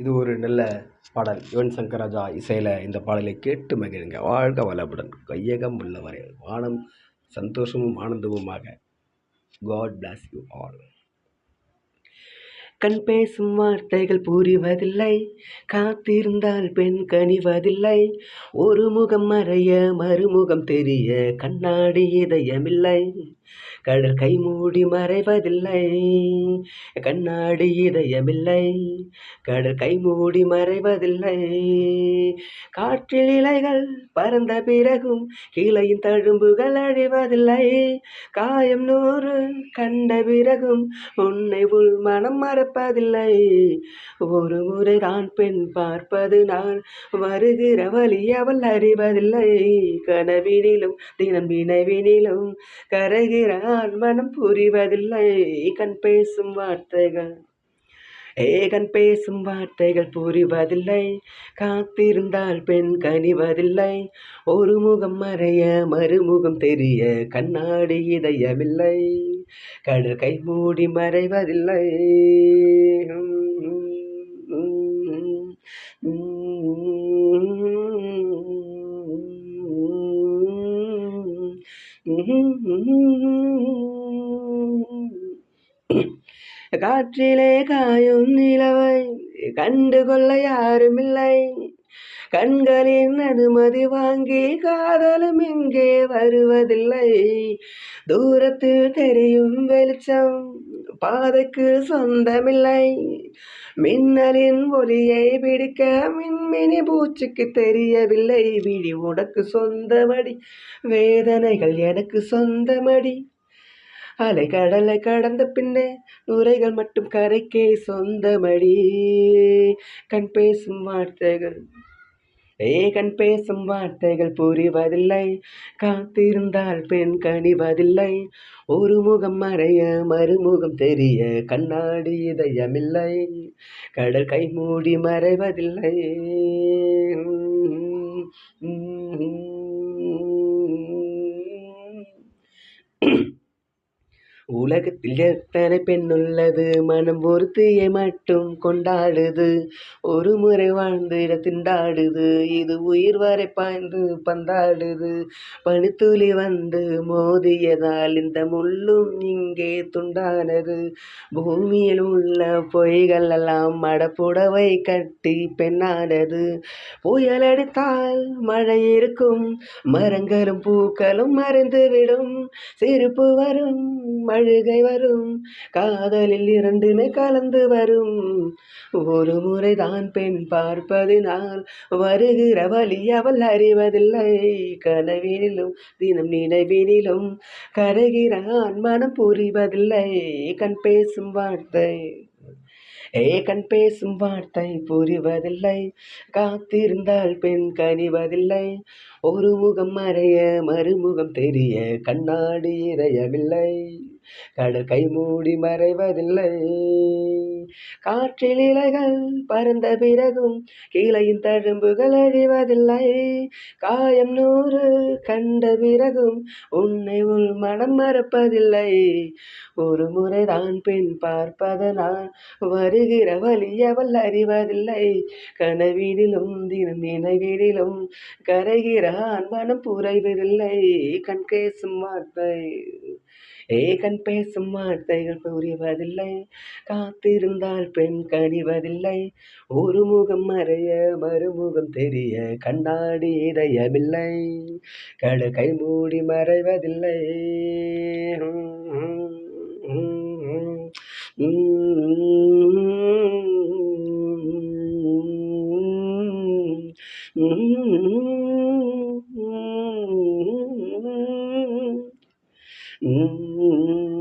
இது ஒரு நல்ல பாடல். யுவன் சங்கர் ராஜா இசையில் இந்த பாடலை கேட்டு மகிழுங்க. வாழ்க வளமுடன். கையகம் உள்ளவரை. வானம் சந்தோஷமும் ஆனந்தமுமாக. காட் பிளாஸ் யூ ஆல் கண் பேசும் வார்த்தைகள் புரிவதில்லை. காத்திருந்தால் பெண் கனிவதில்லை. ஒரு முகம் மறைய மறுமுகம் தெரிய கண்ணாடி இதயமில்லை. கடல் கை மூடி மறைவதில்லை. கண்ணாடி இதயமில்லை. கடல் கை மூடி மறைவதில்லை. காற்றில் இலைகள் பறந்த பிறகும் கீழையின் தழும்புகள் அழிவதில்லை. காயம் நூறு கண்ட பிறகும் உன்னை உள் மனம் மறப்பதில்லை. ஒரு முறை தான் பெண் பார்ப்பது நான் வருகிற வழி அவள் அறிவதில்லை. கனவினிலும் தினம் நினைவினிலும் கரைகிறார் நான் மனம் புரிவதில்லை கண் பேசும் வார்த்தைகள் ஏகன் பேசும் வார்த்தைகள் புரிவதில்லை காத்திருந்தால் பெண் கனிவதில்லை ஒரு முகம் மறைய மறுமுகம் தெரிய கண்ணாடி இதயமில்லை கடல் கை மூடி மறைவதில்லை Mm-hmm. காற்றிலே காயும் நிலவை கண்டுகொள்ள யாருமில்லை. கண்களின் அனுமதி வாங்கி காதலும் இங்கே வருவதில்லை. தூரத்தில் தெரியும் வெளிச்சம் பாதைக்கு சொந்தமில்லை. மின்னலின் ஒளியை பிடிக்க மின்மினி பூச்சிக்கு தெரியவில்லை. விழி உனக்கு சொந்தமடி வேதனைகள் எனக்கு சொந்தமடி. அலை கடலை கடந்த பின்னே நுரைகள் மட்டும் கரைக்கே சொந்தமடி. கண் பேசும் வார்த்தைகள். ஏ கண் பேசும் வார்த்தைகள் புரிவதில்லை. காத்திருந்தால் பெண் கணிவதில்லை ஒரு முகம் மறைய மறுமுகம் தெரிய கண்ணாடி இதயமில்லை. கடல் கை மூடி மறைவதில்லை. உலகத்தில் எத்தனை பெண்ணுள்ளது மனம் ஒருத்தியை மட்டும் கொண்டாடுது. ஒரு முறை வாழ்ந்திட திண்டாடுது இது உயிர் வரை பாய்ந்து பந்தாடுது. பனித்துளி வந்து மோதியதால் இந்த முள்ளும் இங்கே துண்டானது. பூமியில் உள்ள பொய்கள் எல்லாம் மடப்புடவை கட்டி பெண்ணானது. புயல் அடித்தால் மழை இருக்கும். மரங்களும் பூக்களும் மறைந்துவிடும். சிரிப்பு வரும். மழை அழுகை வரும். காதலில் இரண்டுமே கலந்து வரும். ஒரு முறை தான் பெண் பார்ப்பதினால் வருகிற வழி அவள் அறிவதில்லை. கனவினிலும் தினம் நினைவினிலும் கரைகிறான் மனம் புரிவதில்லை. கண் பேசும் வார்த்தை ஏ கண் பேசும் வார்த்தை புரிவதில்லை. காத்திருந்தால் பெண் கனிவதில்லை. ஒரு முகம் மறைய மறுமுகம் தெரிய கண்ணாடி இறையவில்லை கடல் கை மூடி மறைவதில்லை. காற்றில் இலைகள் பறந்த பிறகும் கீழையின் தழும்புகள் அழிவதில்லை. காயம் நூறு கண்ட பிறகும் உன்னை உள் மனம் மறப்பதில்லை. ஒரு முறை தான் பெண் பார்ப்பதனால் வருகிற வழி அவள் அறிவதில்லை. கனவினிலும் தினம் நினைவினிலும் கரைகிற மனம் புரைவதில்லை கண் பேசும் வார்த்தை. ஏ கண் பேசும் வார்த்தைகள் புரிவதில்லை. காத்திருந்தால் பெண் கனிவதில்லை. ஒரு முகம் மறைய மறுமுகம் தெரிய கண்ணாடி இதயமில்லை. கடு கை மூடி மறைவதில்லை. Mm-hmm. Mm-hmm.